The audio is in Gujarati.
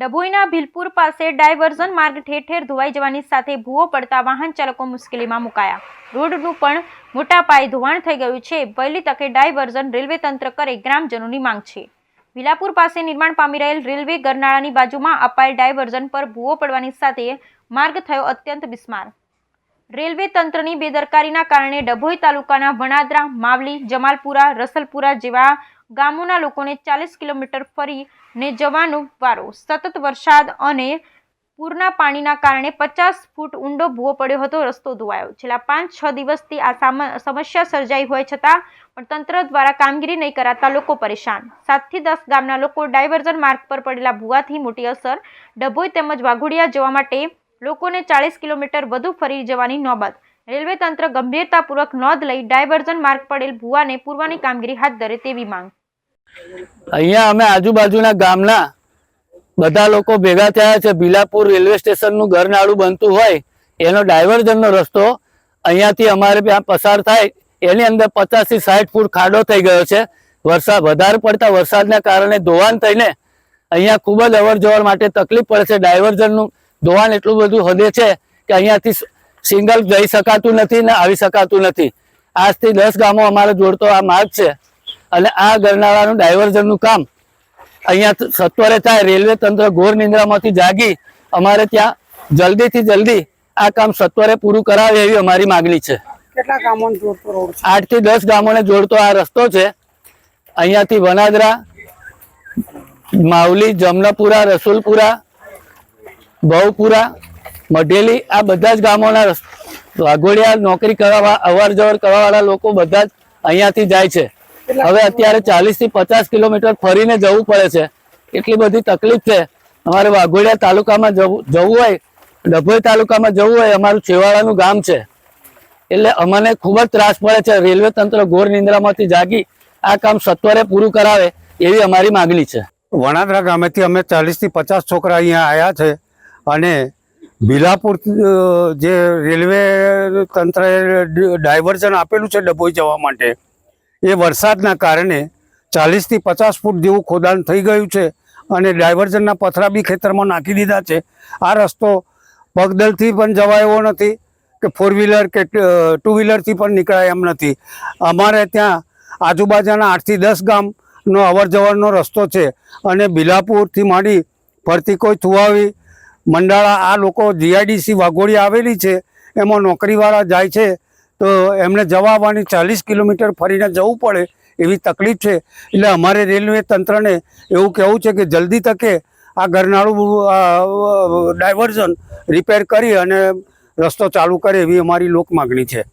ડભોઈના ભીલપુર પાસે ડાયવર્ઝન માર્ગ ઠેર ઠેર ધોવાઈ જવાની સાથે ભૂવો પડતા વાહન ચાલકો મુશ્કેલીમાં મુકાયા. રોડનું પણ મોટા પાયે ધોવાણ થઈ ગયું છે. વહેલી તકે ડાયવર્ઝન રેલવે તંત્ર કરે ગ્રામજનોની માંગ છે. વિલાપુર પાસે નિર્માણ પામી રહેલ રેલવે ગરનાળાની બાજુમાં અપાયેલ ડાયવર્ઝન પર ભૂવો પડવાની સાથે માર્ગ થયો અત્યંત બિસ્માર. રેલવે તંત્રની બેદરકારીના કારણે ડભોઈ તાલુકાના વણાદરા, માવલી, જમાલપુરા, રસલપુરા જેવા ગામોના લોકોને ચાલીસ કિલોમીટર ફરીને જવાનો વારો. સતત વરસાદ અને પૂરના પાણીના કારણે પચાસ ફૂટ ઊંડો ભૂવો પડ્યો હતો, રસ્તો ધોવાયો. છેલ્લા પાંચ, છ દિવસથી આ સામ- સમસ્યા સર્જાઈ હોય છતાં પણ તંત્ર દ્વારા કામગીરી નહીં કરાતા લોકો પરેશાન. સાતથી દસ ગામના લોકો ડાયવર્ઝન માર્ગ પર પડેલા ભૂવાથી મોટી અસર, ડભોઈ તેમજ વાઘોડિયા જવા માટે લોકોને ચાલીસ કિલોમીટર વધુ ફરી જવાની નોબત રેલવે તંત્ર ગંભીરતાપૂર્વક નોંધ લઈ ડાયવર્ઝન માર્ગ પડેલ ભૂવાને પૂરવાની કામગીરી હાથ ધરે તેવી માંગ. અહીંયા અમે આજુબાજુના ગામના બધા લોકો ભેગા થયા છે. ભીલાપુર રેલવે સ્ટેશનનું ઘરનાળું બનતું હોય, એનો ડાયવર્ઝનનો રસ્તો અહીંયાથી અમારે ત્યાં પસાર થાય. એની અંદર પચાસથી સાઠ ફૂટ ખાડો થઈ ગયો છે. વરસાદ વધારે પડતા વરસાદના કારણે ધોવાણ થઈને અહીંયા ખૂબ જ અવર માટે તકલીફ પડે છે. ડાયવર્ઝનનું ધોવાણ એટલું બધું હદે છે કે અહીંયાથી સિંગલ જઈ શકાતું નથી ને આવી શકાતું નથી. આજથી દસ ગામો અમારે જોડતો આ માર્ગ છે. અને આ ગરનાળાનું ડાયવર્ઝનનું કામ અહીંયા સત્વરે થાય રેલવે તંત્ર ઘોર નિંદ્રામાંથી જાગી અમારે ત્યાં જલ્દીથી જલ્દી આ કામ સત્વરે પૂરું કરાવે એવી અમારી માગણી છે. કેટલા ગામોને જોડતો રોડ છે? આઠથી દસ ગામોને જોડતો આ રસ્તો છે. અહીંયાથી વનાદરા માવલી જમનાપુરા રસુલપુરા ભવપુરા મઢેલી આ બધા જ ગામોના વાઘોડિયા નોકરી કરવા અવર જવર કરવાવાળા લોકો બધા જ અહીંયાથી જાય છે. હવે અત્યારે ચાલીસથી પચાસ કિલોમીટર ફરીને જવું પડે છે. એટલી બધી તકલીફ છે. અમારે વાઘોડિયા તાલુકામાં જવું જવું હોય ડભોઈ તાલુકામાં જવું હોય અમારું છેવાડાનું ગામ છે. એટલે અમને ખૂબ જ ત્રાસ પડે છે. રેલવે તંત્ર ઘોર નિંદ્રામાંથી જાગી આ કામ સત્વરે પૂરું કરાવે એવી અમારી માગણી છે. વણાદરા ગામેથી અમે ચાલીસથી પચાસ છોકરા અહીંયા આવ્યા છે અને ભીલાપુર જે રેલવે તંત્રએ ડાયવર્ઝન આપેલું છે ડભોઈ જવા માટે, એ વરસાદના કારણે ચાલીસથી પચાસ ફૂટ જેવું ખોદાણ થઈ ગયું છે અને ડાયવર્ઝનના પથરા બી ખેતરમાં નાખી દીધા છે. આ રસ્તો પગદલથી પણ જવાય એવો નથી કે ફોર વ્હીલર કે ટુ વ્હીલરથી પણ નીકળાય એમ નથી. અમારે ત્યાં આજુબાજુના આઠથી દસ ગામનો અવર જવરનો રસ્તો છે અને બિલાપુરથી માંડી ફરતી કોઈ થુવાવી મંડાળા આ લોકો જીઆઈડીસી વાઘોડી આવેલી છે, એમાં નોકરીવાળા જાય છે, તો એમને જવા આવવાની ચાલીસ કિલોમીટર ફરીને જવું પડે એવી તકલીફ છે. એટલે અમારે રેલવે તંત્રને એવું કહેવું છે કે જલ્દી તકે આ ગરનાળું ડાયવર્ઝન રિપેર કરી અને રસ્તો ચાલુ કરે એવી અમારી લોક માગણી છે.